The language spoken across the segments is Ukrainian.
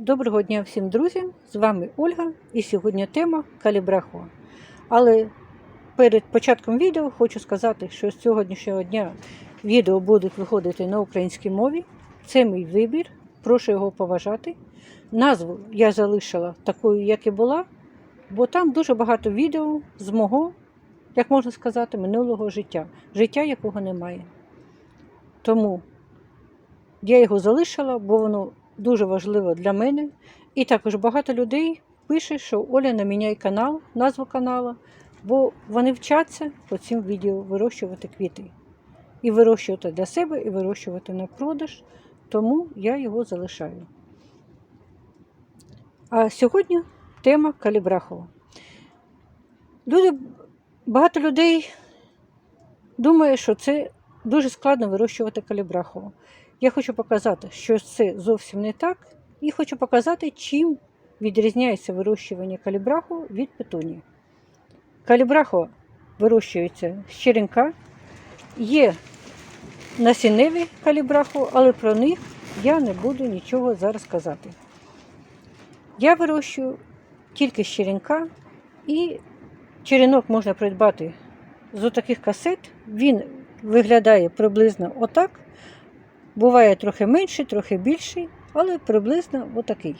Доброго дня всім друзям! З вами Ольга і сьогодні тема калібрахо. Але перед початком відео хочу сказати, що з сьогоднішнього дня відео будуть виходити на українській мові. Це мій вибір, прошу його поважати. Назву я залишила такою, як і була, бо там дуже багато відео з мого, як можна сказати, минулого життя, життя якого немає. Тому я його залишила, бо воно дуже важливо для мене. І також багато людей пише, що Оля не міняє канал, назву каналу, бо вони вчаться по цим відео вирощувати квіти. І вирощувати для себе, і вирощувати на продаж. Тому я його залишаю. А сьогодні тема калібрахова. Люди, багато людей думає, що це дуже складно вирощувати калібрахову. Я хочу показати, що це зовсім не так, і хочу показати, чим відрізняється вирощування калібраху від петунії. Калібрахо вирощується з черенка, є насінневі калібраху, але про них я не буду нічого зараз казати. Я вирощую тільки з черенка, і черенок можна придбати з отаких касет. Він виглядає приблизно отак. Буває трохи менший, трохи більший, але приблизно отакий.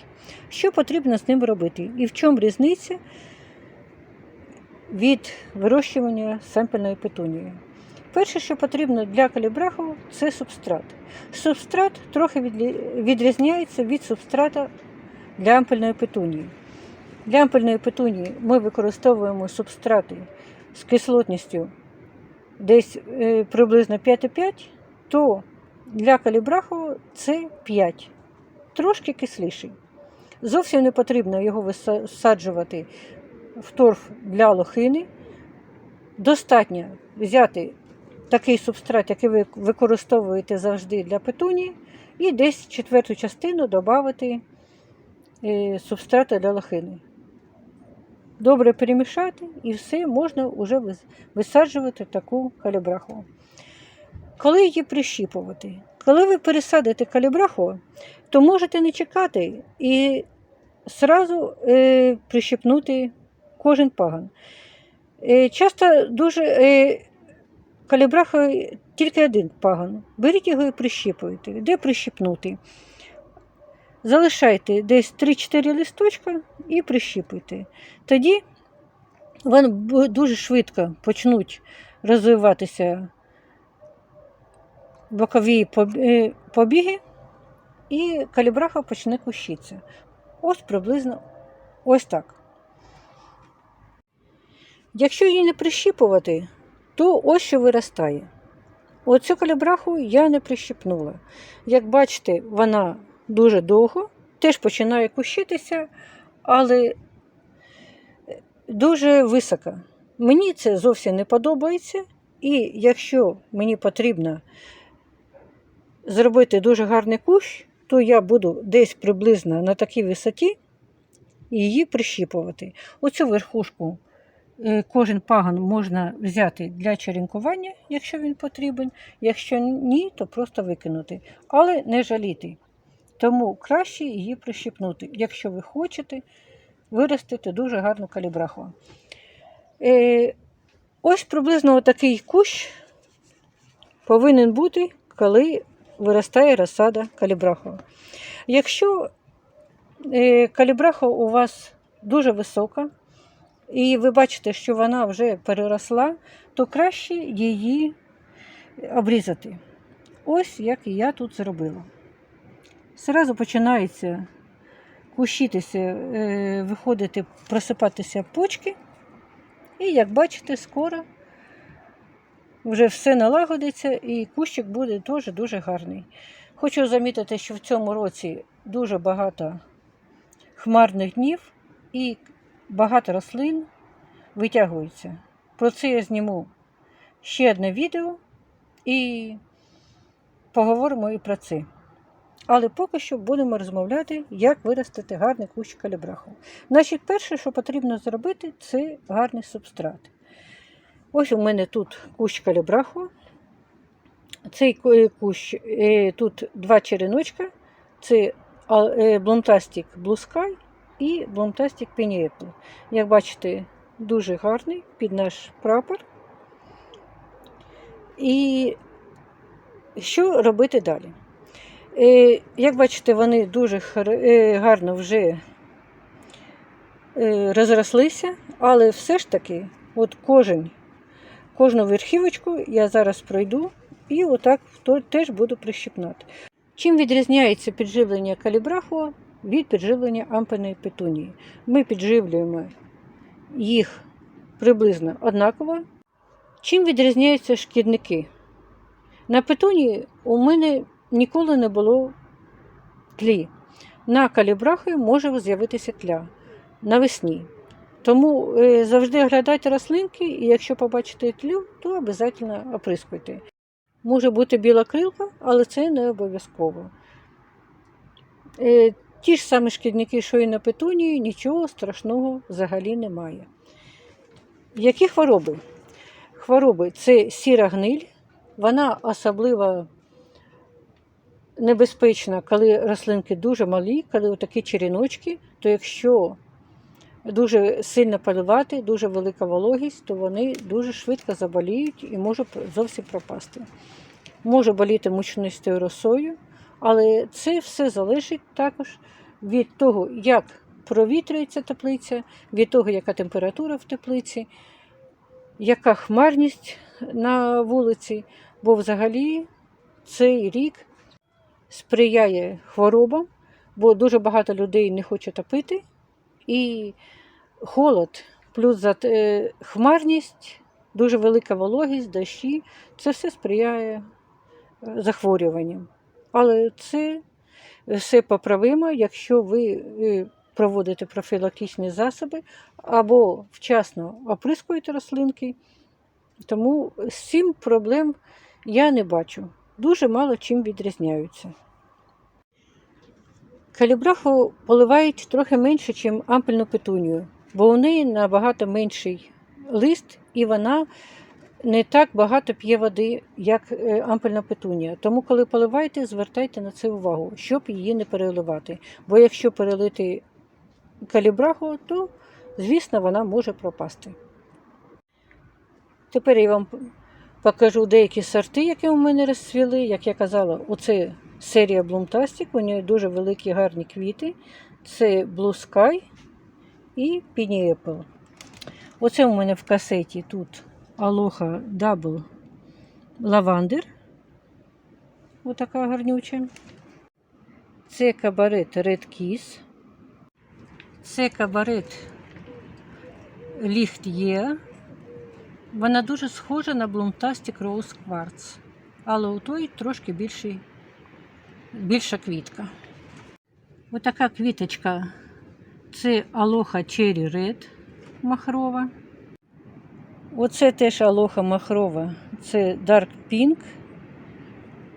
Що потрібно з ним робити? І в чому різниця від вирощування семпельної петунії? Перше, що потрібно для калібраху, це субстрат. Субстрат трохи відрізняється від субстрата для ампельної петунії. Для ампельної петунії ми використовуємо субстрати з кислотністю десь е, приблизно 5,5, то для калібраху це 5, трошки кисліший. Зовсім не потрібно його висаджувати в торф для лохини. Достатньо взяти такий субстрат, який ви використовуєте завжди для петунії, і десь четверту частину додати е, субстрата для лохини. Добре перемішати і все можна вже висаджувати таку калібраху. Коли її прищіпувати? Коли ви пересадите калібраху, то можете не чекати і зразу е, прищіпнути кожен паган. Е, часто дуже е, калібраха тільки один паган. Беріть його і прищіпуйте. Де прищіпнути? Залишайте десь 3-4 листочка і прищіпуйте. Тоді вони дуже швидко почнуть розвиватися бокові е, побіги, і калібраха почне кущитися. Ось приблизно ось так. Якщо її не прищіпувати, то ось що виростає. Оцю калібраху я не прищіпнула. Як бачите, вона дуже довго, теж починає кущитися, але дуже висока. Мені це зовсім не подобається, і якщо мені потрібно зробити дуже гарний кущ, то я буду десь приблизно на такій висоті її прищіпувати. Оцю верхушку е, кожен паган можна взяти для черенкування, якщо він потрібен. Якщо ні, то просто викинути. Але не жаліти. Тому краще її прищіпнути, якщо ви хочете виростити дуже гарну калібраху. Е, ось приблизно такий кущ повинен бути, коли виростає розсада калібрахова. Якщо е, калібраха у вас дуже висока, і ви бачите, що вона вже переросла, то краще її обрізати. Ось як і я тут зробила. Зразу починається кущитися, е, виходити, просипатися почки. І, як бачите, скоро вже все налагодиться і кущик буде дуже дуже гарний. Хочу замітити, що в цьому році дуже багато хмарних днів і багато рослин витягуються. Про це я зніму ще одне відео і поговоримо і про це. Але поки що будемо розмовляти, як виростити гарний кущ калібраху. Значить, перше, що потрібно зробити, це гарний субстрат. Ось у мене тут кущ калібраху. Цей кущ, е, тут два череночка, це е, Blue Sky і Penny Apple. Як бачите, дуже гарний під наш прапор. І що робити далі? Е, Як бачите, вони дуже е, гарно вже е, розрослися, але все ж таки, от кожен, кожну верхівочку я зараз пройду і отак теж буду прищипнати. Чим відрізняється підживлення калібрахуа від підживлення ампельної петунії? Ми підживлюємо їх приблизно однаково. Чим відрізняються шкідники? На петунії у мене ніколи не було тлі. На калібрахи може з'явитися тля навесні. Тому е, завжди оглядайте рослинки, і якщо побачите тлю, то обов'язково оприскуйте. Може бути біла крилка, але це не обов'язково. Е, ті ж самі шкідники, що і на петунії, нічого страшного взагалі немає. Які хвороби? Хвороби це сіра гниль, вона особливо небезпечна, коли рослинки дуже малі, коли такі черіночки, то якщо дуже сильно поливати, дуже велика вологість, то вони дуже швидко заболіють і можуть зовсім пропасти. Може боліти мучнистою росою, але це все залежить також від того, як провітрюється теплиця, від того, яка температура в теплиці, яка хмарність на вулиці, бо взагалі цей рік сприяє хворобам, бо дуже багато людей не хоче топити. І холод, плюс е, хмарність, дуже велика вологість, дощі це все сприяє е, захворюванням. Але це все поправимо, якщо ви е, проводите профілактичні засоби або вчасно оприскуєте рослинки. Тому з цим проблем я не бачу. Дуже мало чим відрізняються. Калібраху поливають трохи менше, ніж ампельну петунію, бо у неї набагато менший лист, і вона не так багато п'є води, як е, ампельна петунія. Тому, коли поливаєте, звертайте на це увагу, щоб її не переливати. Бо якщо перелити калібраху, то, звісно, вона може пропасти. Тепер я вам покажу деякі сорти, які у мене розцвіли. Як я казала, оце серія Bloomtastic, у неї дуже великі гарні квіти. Це Blue Sky і Penny Apple. Оце у мене в касеті тут Aloha Double Lavender. Отака гарнюча. Це кабарет Red Kiss. Це кабарет Lichtyear. Вона дуже схожа на Bloomtastic Rose Quartz, але у той трошки більший, більша квітка. Отака квіточка це Aloha Cherry Red махрова. Оце теж Aloha махрова, це Dark Pink.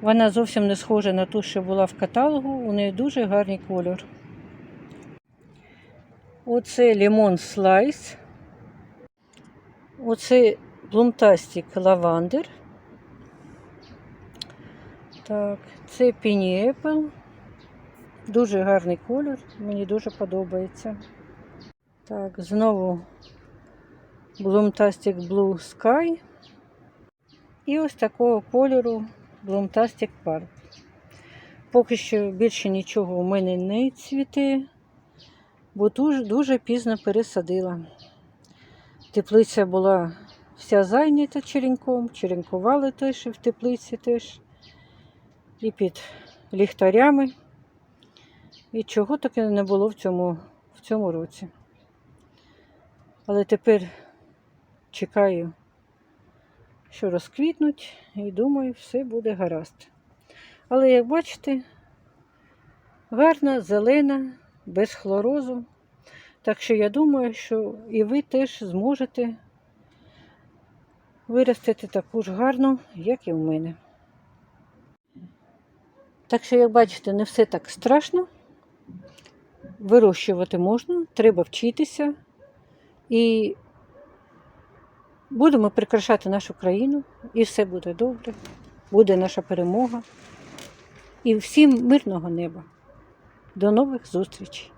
Вона зовсім не схожа на ту, що була в каталогу, у неї дуже гарний кольор. Оце Lemon Slice. Оце Bloomtastic Lavender. Так, це Apple. Дуже гарний колір, мені дуже подобається. Так, знову Bloomtastic Blue Sky. І ось такого кольору Bloomtastic Park. Поки що більше нічого у мене не цвіте, бо дуже, дуже пізно пересадила. Теплиця була вся зайнята черенком, черенкували теж і в теплиці теж, і під ліхтарями. І чого таке не було в цьому, в цьому році. Але тепер чекаю, що розквітнуть, і думаю, все буде гаразд. Але, як бачите, гарна, зелена, без хлорозу. Так що я думаю, що і ви теж зможете виростити таку ж гарну, як і в мене. Так що, як бачите, не все так страшно. Вирощувати можна, треба вчитися. І будемо прикрашати нашу країну, і все буде добре, буде наша перемога. І всім мирного неба. До нових зустрічей!